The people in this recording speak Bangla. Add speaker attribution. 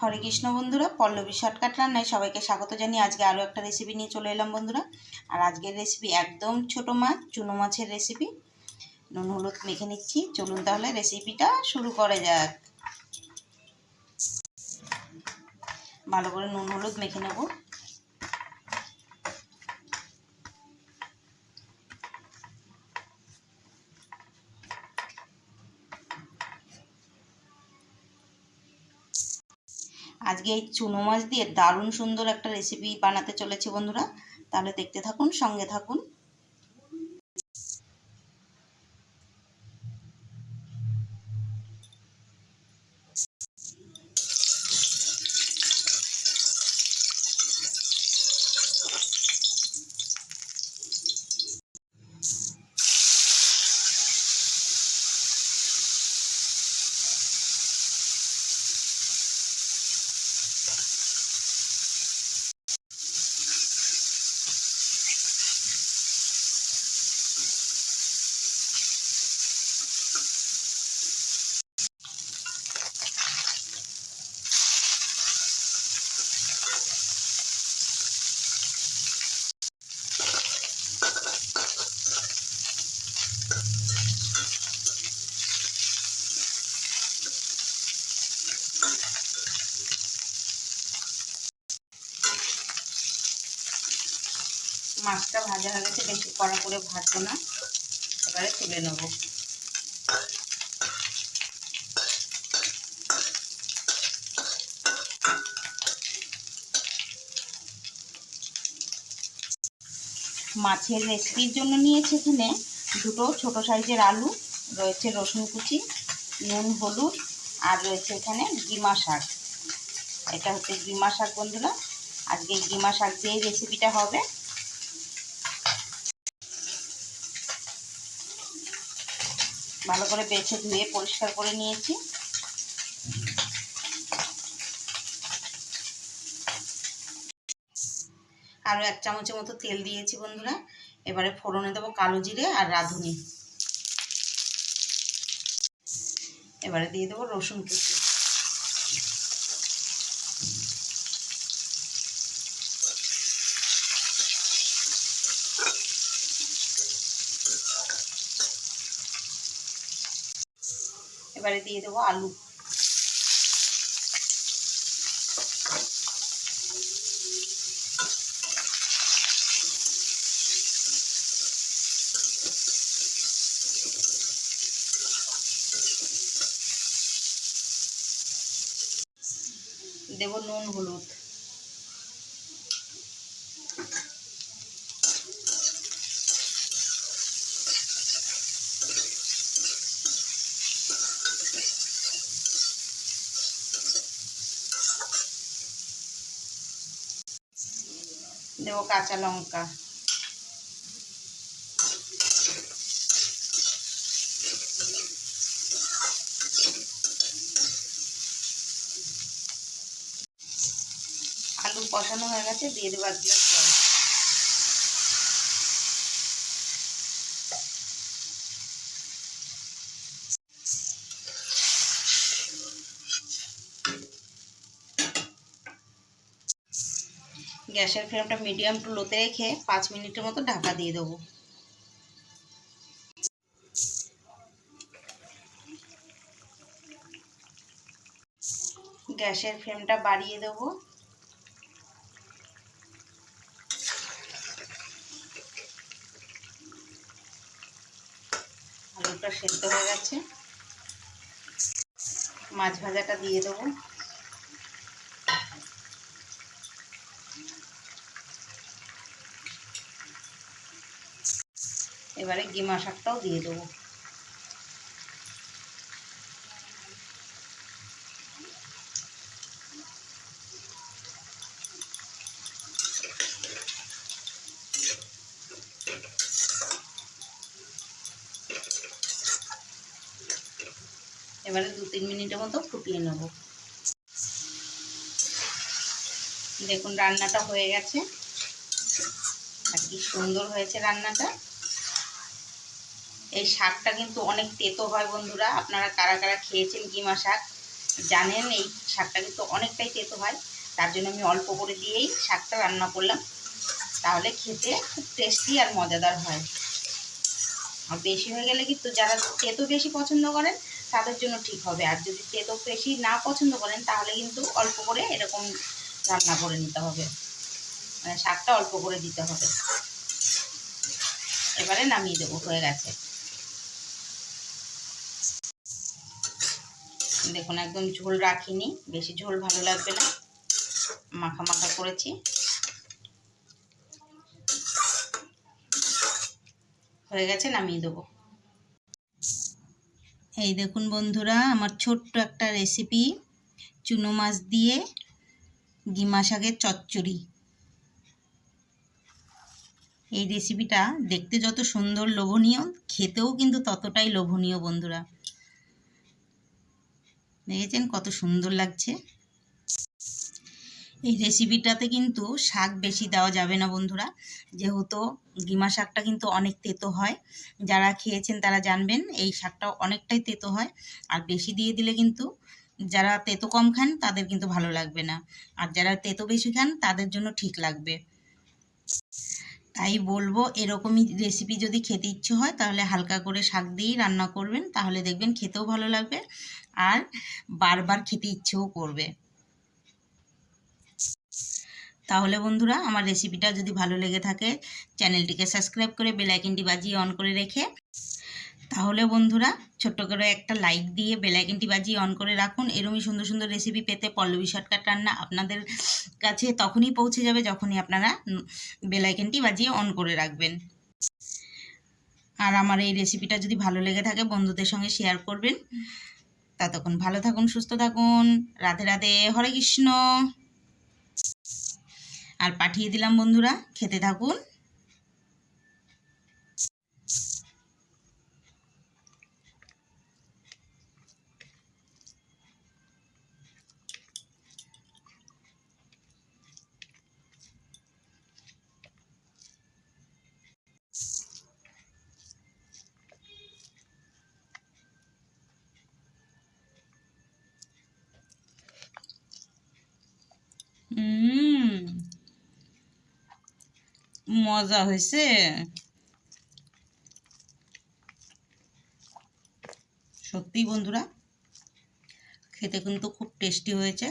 Speaker 1: হরে কৃষ্ণ বন্ধুরা, পল্লবী শর্টকাট রান্নায় সবাইকে স্বাগত জানিয়ে আজকে আরও একটা রেসিপি নিয়ে চলে এলাম বন্ধুরা। আর আজকের রেসিপি একদম ছোট মাছ, চুনো মাছের রেসিপি নুন, হলুদ মেখে নিচ্ছি। চলুন তাহলে রেসিপিটা শুরু করে যাক। ভালো করে নুন, হলুদ মেখে নেব। আজকে এই চুনো মাছ দিয়ে দারুণ সুন্দর একটা রেসিপি বানাতে চলেছি বন্ধুরা। তাহলে দেখতে থাকুন, সঙ্গে থাকুন। মাছটা ভাজা হয়ে গেছে, বেশি কড়া করে ভাজবো না। এবারে তুলে নেব। মাছের রেসিপির জন্য নিয়েছি এখানে দুটো ছোট সাইজের আলু, রয়েছে রসুন কুচি, নুন, হলুদ, আর রয়েছে এখানে গিমা শাক। এটা হচ্ছে গিমা শাক বন্ধুরা। আজকে গিমা শাক দিয়ে রেসিপিটা হবে। ভালো করে বেছে ধুয়ে পরিষ্কার করে নিয়েছি। আরও এক চামচের মতো তেল দিয়েছি বন্ধুরা। এবারে ফোড়নে দেবো কালো জিরে আর রাঁধুনি। এবারে দিয়ে দেবো রসুন কুচি। এবারে দিয়ে দেবো আলু। দেব নুন হলুদ। দেবো কাঁচা লঙ্কা। আলু কষানো হয়ে গেছে দিয়ে দেবো এক গ্লাস জল। গ্যাসের ফ্লেমটা মিডিয়াম টু লোতে রেখে পাঁচ মিনিটের মতো ঢাকা দিয়ে দেবো। গ্যাসের ফ্লেমটা বাড়িয়ে দেবো। আলুটা সেদ্ধ হয়ে গেছে। মাছ ভাজাটা দিয়ে দেবো। এবারে গিমা শাকটাও দিয়ে দেবো। এবারে দু তিন মিনিটের মতো ফুটিয়ে নেব। দেখুন, রান্নাটা হয়ে গেছে। আর কি সুন্দর হয়েছে রান্নাটা। এই শাকটা কিন্তু অনেক তেতো হয় বন্ধুরা। আপনারা কারা কারা খেয়েছেন কিমা শাক জানেন, এই শাকটা কিন্তু অনেকটাই তেতো হয়। তার জন্য আমি অল্প করে দিয়েই শাকটা রান্না করলাম। তাহলে খেতে খুব টেস্টি আর মজাদার হয়। আর বেশি হয়ে গেলে কিন্তু যারা তেতো বেশি পছন্দ করেন, তাদের জন্য ঠিক হবে। আর যদি তেতো বেশি না পছন্দ করেন, তাহলে কিন্তু অল্প করে এরকম রান্না করে নিতে হবে। মানে শাকটা অল্প করে দিতে হবে। এবারে নামিয়ে দেবো, হয়ে গেছে। দেখুন, একদম ঝোল রাখিনি। বেশি ঝোল ভালো লাগবে না। মাখা মাখা করেছি। হয়ে গেছে, নামিয়ে দেবো। এই দেখুন বন্ধুরা, আমার ছোট্ট একটা রেসিপি চুনো মাছ দিয়ে গিমা শাকের চচ্চড়ি। এই রেসিপিটা দেখতে যত সুন্দর, লোভনীয়, খেতেও কিন্তু ততটাই লোভনীয় বন্ধুরা। দেখেছেন কত সুন্দর লাগছে? এই রেসিপিটাতে কিন্তু শাক বেশি দেওয়া যাবে না বন্ধুরা। যেহেতু গিমা শাকটা কিন্তু অনেক তেতো হয়। যারা খেয়েছেন তারা জানবেন, এই শাকটা অনেকটাই তেতো হয়। আর বেশি দিয়ে দিলে কিন্তু যারা তেতো কম খান, তাদের কিন্তু ভালো লাগবে না। আর যারা তেতো বেশি খান, তাদের জন্য ঠিক লাগবে। তাই বলব এরকমই রেসিপি যদি খেতে ইচ্ছে হয়, তাহলে হালকা করে শাক দিয়েই রান্না করবেন, তাহলে দেখবেন খেতেও ভালো লাগবে আর বারবার খেতে ইচ্ছেও করবে। তাহলে বন্ধুরা, আমার রেসিপিটা যদি ভালো লেগে থাকে চ্যানেলটিকে সাবস্ক্রাইব করে বেলাইকিনটি বাজিয়ে অন করে রেখে তাহলে বন্ধুরা, ছোট্ট করে একটা লাইক দিয়ে বেল আইকনটি বাজিয়ে অন করে রাখুন। এরমই সুন্দর সুন্দর রেসিপি পেতে পল্লবী শর্টকাট রান্না আপনাদের কাছে তখনই পৌঁছে যাবে, যখনই আপনারা বেল আইকনটি বাজিয়ে অন করে রাখবেন। আর আমার এই রেসিপিটা যদি ভালো লেগে থাকে, বন্ধুদের সঙ্গে শেয়ার করবেন। ততক্ষণ ভালো থাকুন, সুস্থ থাকুন। রাধে রাধে, হরে কৃষ্ণ। আর পাঠিয়ে দিলাম বন্ধুরা, খেতে থাকুন। মজা হয়েছে। সত্যি বন্ধুরা খেতে কিন্তু খুব টেস্টি হয়েছে।